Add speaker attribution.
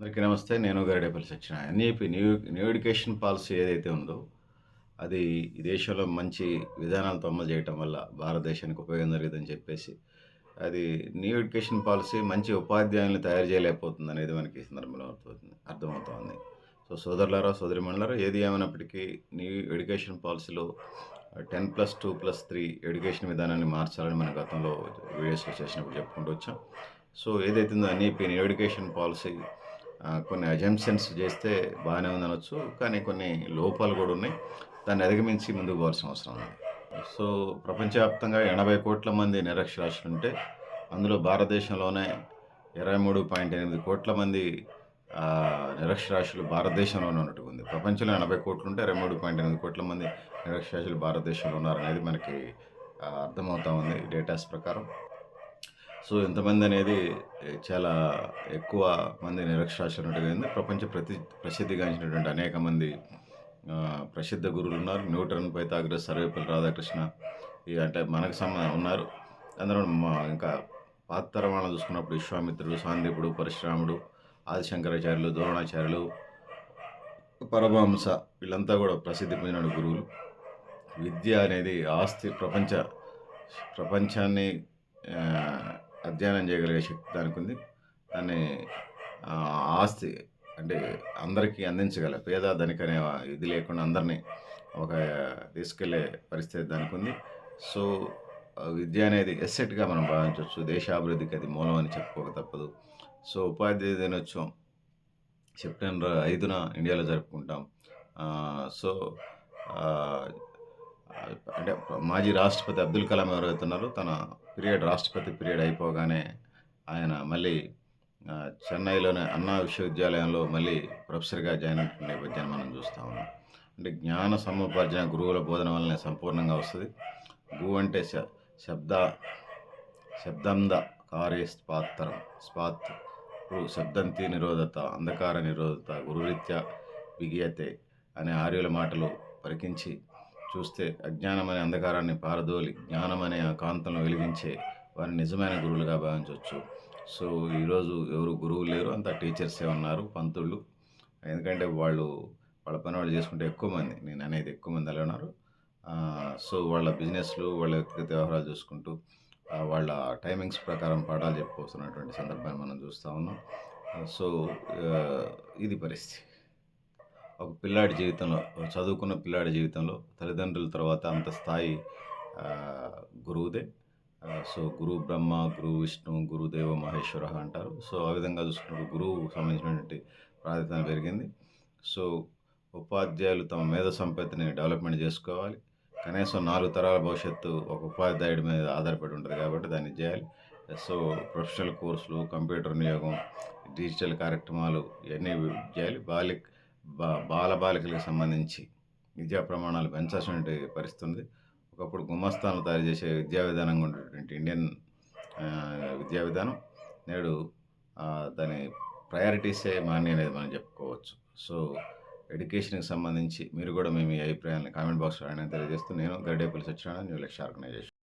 Speaker 1: అందరికీ నమస్తే. నేను Garidepalli సత్యన NEP new new education policy ఏదైతే ఉందో అది ఈ దేశంలో మంచి విధానాలతో అమలు చేయటం వల్ల భారతదేశానికి ఉపయోగం జరిగిందని చెప్పేసి అది న్యూ ఎడ్యుకేషన్ పాలసీ మంచి ఉపాధ్యాయులను తయారు చేయలేకపోతుంది అనేది మనకి ఈ సందర్భంలో అర్థమవుతుంది అర్థమవుతోంది. సో సోదరులారా సోదరిమణులారా ఏది ఏమైనప్పటికీ న్యూ ఎడ్యుకేషన్ పాలసీలో ten plus two plus three education విధానాన్ని మార్చాలని మన గతంలో వీడియోస్లో చేసినప్పుడు చెప్పుకుంటూ వచ్చాం. సో ఏదైతే ఉందో ఎన్ఈపీ న్యూ ఎడ్యుకేషన్ పాలసీ కొన్ని అజంప్షన్స్ చేస్తే బాగానే ఉందనొచ్చు కానీ కొన్ని లోపాలు కూడా ఉన్నాయి. దాన్ని అధిగమించి ముందుకు పోవాల్సిన అవసరం ఉంది సో ప్రపంచవ్యాప్తంగా ఎనభై కోట్ల మంది నిరక్షరాస్యులు ఉంటే అందులో భారతదేశంలోనే ఇరవై మూడు పాయింట్ ఎనిమిది కోట్ల మంది నిరక్షరాస్యులు భారతదేశంలోనే ఉన్నట్టుగా ఉంది. ప్రపంచంలో ఎనభై కోట్లు ఉంటే ఇరవై మూడు పాయింట్ ఎనిమిది కోట్ల మంది నిరక్షరాస్యులు భారతదేశంలో ఉన్నారనేది మనకి అర్థమవుతా ఉంది డేటాస్ ప్రకారం. సో ఎంతమంది అనేది చాలా ఎక్కువ మంది నిరక్షరాస్యులు ఉంది. ప్రపంచ ప్రతి ప్రసిద్ధిగాంచినటువంటి అనేక మంది ప్రసిద్ధ గురువులు ఉన్నారు. న్యూటన్ పైతాగ్రస్ సర్వేపల్లి రాధాకృష్ణ ఈ అంటే మనకు సంబంధం ఉన్నారు. అందులో మా ఇంకా పాత తరం వాళ్ళని చూసుకున్నప్పుడు విశ్వామిత్రుడు సాందీపుడు పరశురాముడు ఆదిశంకరాచార్యులు ద్రోణాచార్యులు పరమహంస వీళ్ళంతా కూడా ప్రసిద్ధి పొందిన గురువులు. విద్య అనేది ఆస్తి ప్రపంచ ప్రపంచాన్ని అధ్యయనం చేయగలిగే శక్తి దానికి ఉంది. దాన్ని ఆస్తి అంటే అందరికీ అందించగల పేద ధనిక అనే ఇది లేకుండా అందరినీ ఒక తీసుకెళ్ళే పరిస్థితి దానికి ఉంది. సో విద్య అనేది ఎస్సెట్గా మనం భావించవచ్చు. దేశాభివృద్ధికి అది మూలం అని చెప్పుకోక తప్పదు. సో ఉపాధ్యాయ దినోత్సవం సెప్టెంబర్ ఐదున ఇండియాలో జరుపుకుంటాం. సో అంటే మాజీ రాష్ట్రపతి అబ్దుల్ కలాం ఎవరైతే తన పీరియడ్ రాష్ట్రపతి పీరియడ్ అయిపోగానే ఆయన మళ్ళీ చెన్నైలోని అన్నా విశ్వవిద్యాలయంలో మళ్ళీ ప్రొఫెసర్గా జాయిన్ అయిన నేపథ్యాన్ని మనం చూస్తూ ఉన్నాం. అంటే జ్ఞాన సముపార్జన గురువుల బోధన వల్లనే సంపూర్ణంగా వస్తుంది. గు అంటే శబ్ద శబ్దంద కార్య స్పాత్తరం. స్పాత్ శబ్దంతి నిరోధత అంధకార నిరోధత గురురీత్యా విగియతే అనే ఆర్యుల మాటలు పరికించి చూస్తే అజ్ఞానం అనే అంధకారాన్ని పారదోలి జ్ఞానం అనే ఆ కాంతంలో వెలిగించే వారిని నిజమైన గురువులుగా భావించవచ్చు. సో ఈరోజు ఎవరు గురువు లేరు అంతా టీచర్సే ఉన్నారు పంతుళ్ళు. ఎందుకంటే వాళ్ళు వాళ్ళ పని వాళ్ళు చేసుకుంటే ఎక్కువ మంది నేను అనేది ఎక్కువ మంది అలా ఉన్నారు. సో వాళ్ళ బిజినెస్లు వాళ్ళ వ్యక్తిగత వ్యవహారాలు చూసుకుంటూ వాళ్ళ టైమింగ్స్ ప్రకారం పాఠాలు చెప్పుకోవస్తున్నటువంటి సందర్భాన్ని మనం చూస్తూ ఉన్నాం. సో ఇది పరిస్థితి. ఒక పిల్లాడి జీవితంలో చదువుకున్న పిల్లాడి జీవితంలో తల్లిదండ్రుల తర్వాత అంత స్థాయి గురువుదే. సో గురు బ్రహ్మ గురు విష్ణు గురుదేవ మహేశ్వర అంటారు. సో ఆ విధంగా చూసుకున్నప్పుడు గురువు సంబంధించినటువంటి ప్రాధాన్యత పెరిగింది. సో ఉపాధ్యాయులు తమ మేధ సంపత్తిని డెవలప్మెంట్ చేసుకోవాలి. కనీసం నాలుగు తరాల భవిష్యత్తు ఒక ఉపాధ్యాయుడి మీద ఆధారపడి ఉంటుంది కాబట్టి దాన్ని చేయాలి. సో ప్రొఫెషనల్ కోర్సులు కంప్యూటర్ వినియోగం డిజిటల్ కార్యక్రమాలు ఇవన్నీ చేయాలి. బాలిక బా బాల బాలికలకు సంబంధించి విద్యా ప్రమాణాలు పెంచాల్సినటువంటి పరిస్థితి ఉంది ఒకప్పుడు గుమస్తాను తయారు చేసే విద్యా విధానంగా ఉండేటువంటి ఇండియన్ విద్యా విధానం నేడు దాని ప్రయారిటీసే మాన్య అనేది మనం చెప్పుకోవచ్చు. సో ఎడ్యుకేషన్కి సంబంధించి మీరు కూడా మేము ఈ అభిప్రాయాలను కామెంట్ బాక్స్లో తెలియజేస్తూ నేను గడ్డేపల్లి సత్యనారాయణ న్యూ లక్ష్య ఆర్గనైజేషన్.